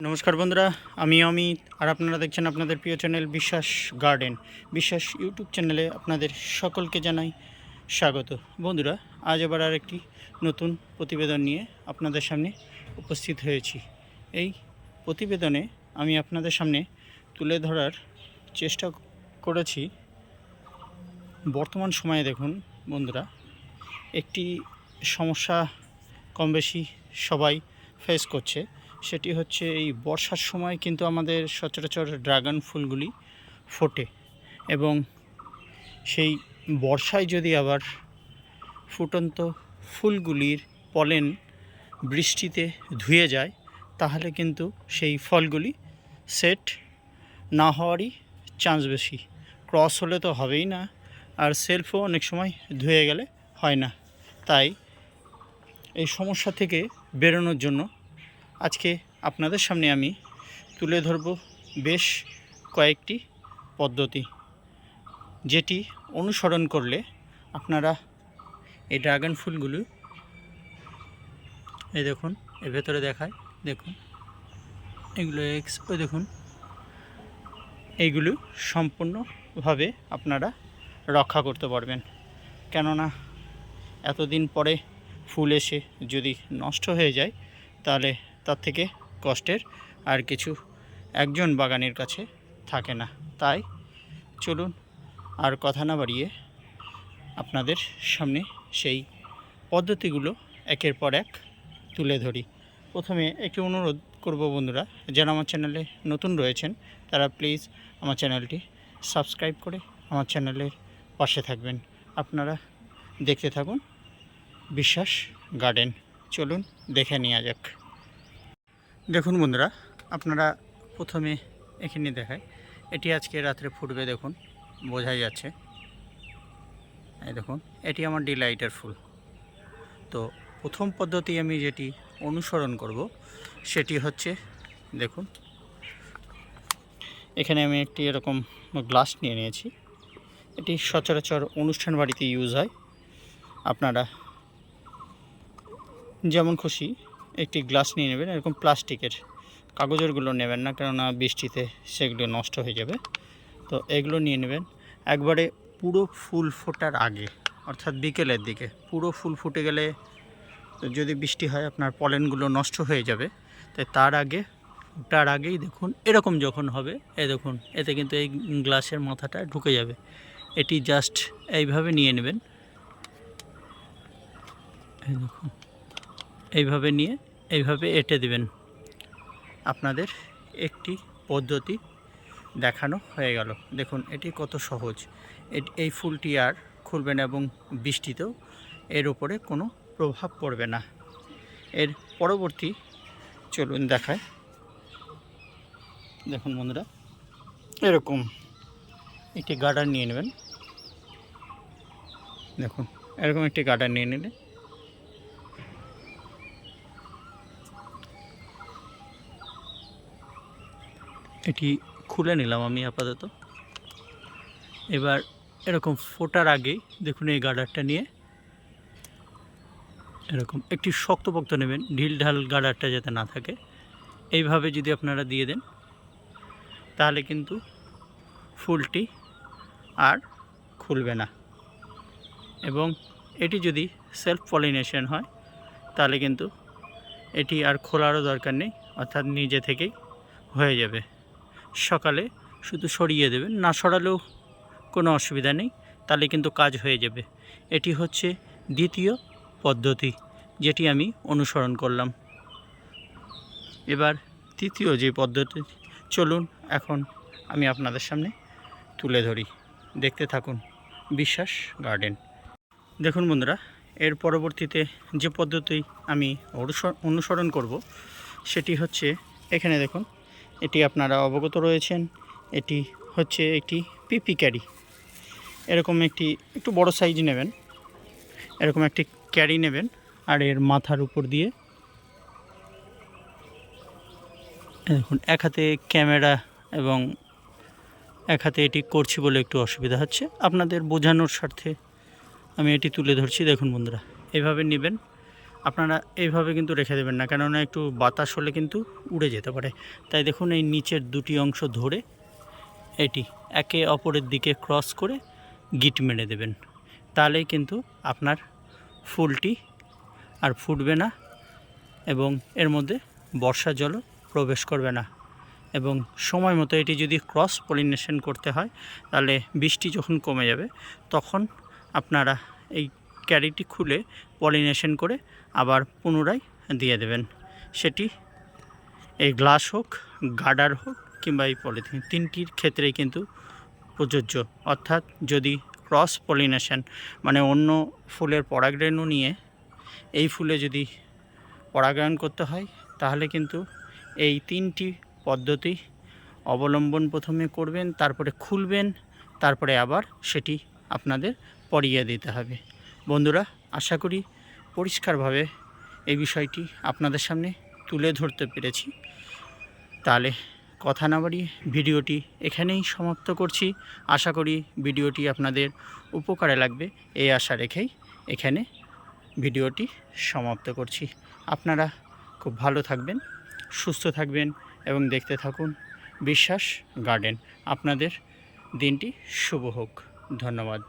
নমস্কার বন্ধুরা আমি অমিত, আর আপনারা দেখছেন আপনাদের প্রিয় চ্যানেল বিশ্বাস গার্ডেন। বিশ্বাস ইউটিউব চ্যানেলে আপনাদের সকলকে জানাই স্বাগত। বন্ধুরা, আজ আবার আর একটি নতুন প্রতিবেদন নিয়ে আপনাদের সামনে উপস্থিত হয়েছি। এই প্রতিবেদনে আমি আপনাদের সামনে তুলে ধরার চেষ্টা করেছি। বর্তমান সময়ে দেখুন বন্ধুরা, একটি সমস্যা কম বেশি সবাই ফেস করছে। সেটি হচ্ছে এই বর্ষার সময় কিন্তু আমাদের সচরাচর ড্রাগন ফুলগুলি ফোটে এবং সেই বর্ষায় যদি আবার ফুটন্ত ফুলগুলির পলেন বৃষ্টিতে ধুয়ে যায়, তাহলে কিন্তু সেই ফলগুলি সেট না হওয়ারই চান্স বেশি। ক্রস হলে তো হবেই না, আর সেলফও অনেক সময় ধুয়ে গেলে হয় না। তাই এই সমস্যা থেকে বেরোনোর জন্য আজকে আপনাদের সামনে আমি তুলে ধরব বেশ কয়েকটি পদ্ধতি, যেটি অনুসরণ করলে আপনারা এই ড্রাগন ফুলগুলো, এই দেখুন, এর ভেতরে দেখায়, দেখুন, এগুলো এক্স ওই দেখুন এইগুলো সম্পূর্ণভাবে আপনারা রক্ষা করতে পারবেন। কেননা এতদিন পরে ফুল এসে যদি নষ্ট হয়ে যায়, তাহলে তার থেকে কষ্টের, আর কিছু একজন বাগানের কাছে থাকে না। তাই চলুন আর কথা না বাড়িয়ে আপনাদের সামনে সেই পদ্ধতিগুলো একের পর এক তুলে ধরি। প্রথমে একটি অনুরোধ করব বন্ধুরা, যারা আমার চ্যানেলে নতুন রয়েছেন, তারা প্লিজ আমার চ্যানেলটি সাবস্ক্রাইব করে আমার চ্যানেলের পাশে থাকবেন। আপনারা দেখতে থাকুন, বিশ্বাস গার্ডেন। চলুন দেখে নেওয়া যাক। দেখুন বন্ধুরা, আপনারা প্রথমে এখানে দেখায় এটি আজকে রাত্রে ফুটবে দেখুন, বোঝাই যাচ্ছে। এই দেখুন, এটি আমার ডিলাইটের ফুল। তো প্রথম পদ্ধতি আমি যেটি অনুসরণ করব, সেটি হচ্ছে, দেখুন, এখানে আমি একটি এরকম গ্লাস নিয়ে নিয়েছি। এটি সচরাচর অনুষ্ঠান বাড়িতে ইউজ হয়। আপনারা যেমন খুশি একটি গ্লাস নিয়ে নেবেন, এরকম প্লাস্টিকের কাগজেরগুলো নেবেন না, কেননা বৃষ্টিতে সেগুলো নষ্ট হয়ে যাবে। তো এগুলো নিয়ে নেবেন। একবারে পুরো ফুল ফোটার আগে, অর্থাৎ বিকেলের দিকে, পুরো ফুল ফুটে গেলে যদি বৃষ্টি হয়, আপনার পলেনগুলো নষ্ট হয়ে যাবে। তাই তার আগে, তার আগেই দেখুন, এরকম যখন হবে, এ দেখুন, এতে কিন্তু এই গ্লাসের মাথাটা ঢুকে যাবে। এটি জাস্ট এইভাবে নিয়ে নেবেন। দেখুন, এইভাবে নিয়ে এইভাবে এঁটে দিবেন। আপনাদের একটি পদ্ধতি দেখানো হয়ে গেল। দেখুন, এটি কত সহজ। এই ফুলটি আর খুলবে না এবং বৃষ্টিতেও এর উপরে কোনো প্রভাব পড়বে না। এর পরবর্তী চলুন দেখায় দেখুন বন্ধুরা, এরকম একটি গার্ডার নিয়ে নেবেন। দেখুন, এরকম একটি গার্ডার নিয়ে নিলে এটি খুলে নিলাম আমি আপাতত। এবার এরকম ফোটার আগেই দেখুন এই গার্ডারটা নিয়ে। এরকম একটি শক্তপোক্ত নেবেন, ঢিল ঢাল গার্ডারটা যাতে না থাকে। এইভাবে যদি আপনারা দিয়ে দেন, তাহলে কিন্তু ফুলটি আর খুলবে না। এবং এটি যদি সেলফ পলিনেশন হয়, তাহলে কিন্তু এটি আর খোলারও দরকার নেই, অর্থাৎ নিজে থেকেই হয়ে যাবে। সকালে শুধু সরিয়ে দেবেন। না সরালেও কোনো অসুবিধা নেই, তাহলে কিন্তু কাজ হয়ে যাবে। এটি হচ্ছে দ্বিতীয় পদ্ধতি, যেটি আমি অনুসরণ করলাম। এবার তৃতীয় যে পদ্ধতি, চলুন এখন আমি আপনাদের সামনে তুলে ধরি। দেখতে থাকুন, বিশ্বাস গার্ডেন। দেখুন বন্ধুরা, এর পরবর্তীতে যে পদ্ধতি আমি অনুসর- অনুসরণ করব, সেটি হচ্ছে এখানে দেখুন এটি আপনারা অবগত রয়েছেন। এটি হচ্ছে একটি পিপি ক্যারি। এরকম একটি, একটু বড় সাইজ নেবেন। এরকম একটি ক্যারি নেবেন আর এর মাথার উপর দিয়ে। দেখুন, এক হাতে ক্যামেরা এবং এক হাতে এটি করছি বলে একটু অসুবিধা হচ্ছে। আপনাদের বোঝানোর স্বার্থে আমি এটি তুলে ধরছি। দেখুন বন্ধুরা, এভাবে নেবেন। আপনারা এইভাবে কিন্তু রেখে দেবেন না, কেননা একটু বাতাস হলে কিন্তু উড়ে যেতে পারে। তাই দেখুন এই নিচের দুটি অংশ ধরে এটি একে অপরের দিকে ক্রস করে গিট মেরে দেবেন। তাহলেই কিন্তু আপনার ফুলটি আর ফুটবে না এবং এর মধ্যে বর্ষা জলও প্রবেশ করবে না। এবং সময় মতো এটি যদি ক্রস পলিনেশন করতে হয়, তাহলে বৃষ্টি যখন কমে যাবে, তখন আপনারা এই ক্যারিটি খুলে পলিনেশন করে আবার পুনরায় দিয়ে দেবেন। সেটি এই গ্লাস হোক, গার্ডার হোক কিংবা এই পলিথিন, তিনটির ক্ষেত্রেই কিন্তু প্রযোজ্য। অর্থাৎ যদি ক্রস পলিনেশন মানে অন্য ফুলের পরাগরেণু নিয়ে এই ফুলে যদি পরাগায়ন করতে হয়, তাহলে কিন্তু এই তিনটি পদ্ধতি অবলম্বন প্রথমে করবেন, তারপরে খুলবেন, তারপরে আবার সেটি আপনাদের পরিয়ে দিতে হবে। বন্ধুরা, আশা করি পরিষ্কারভাবে এই বিষয়টি আপনাদের সামনে তুলে ধরতে পেরেছি। তাহলে কথা না বাড়িয়ে ভিডিওটি এখানেই সমাপ্ত করছি। আশা করি ভিডিওটি আপনাদের উপকারে লাগবে, এই আশা রেখেই এখানে ভিডিওটি সমাপ্ত করছি। আপনারা খুব ভালো থাকবেন, সুস্থ থাকবেন এবং দেখতে থাকুন বিশ্বাস গার্ডেন। আপনাদের দিনটি শুভ হোক। ধন্যবাদ।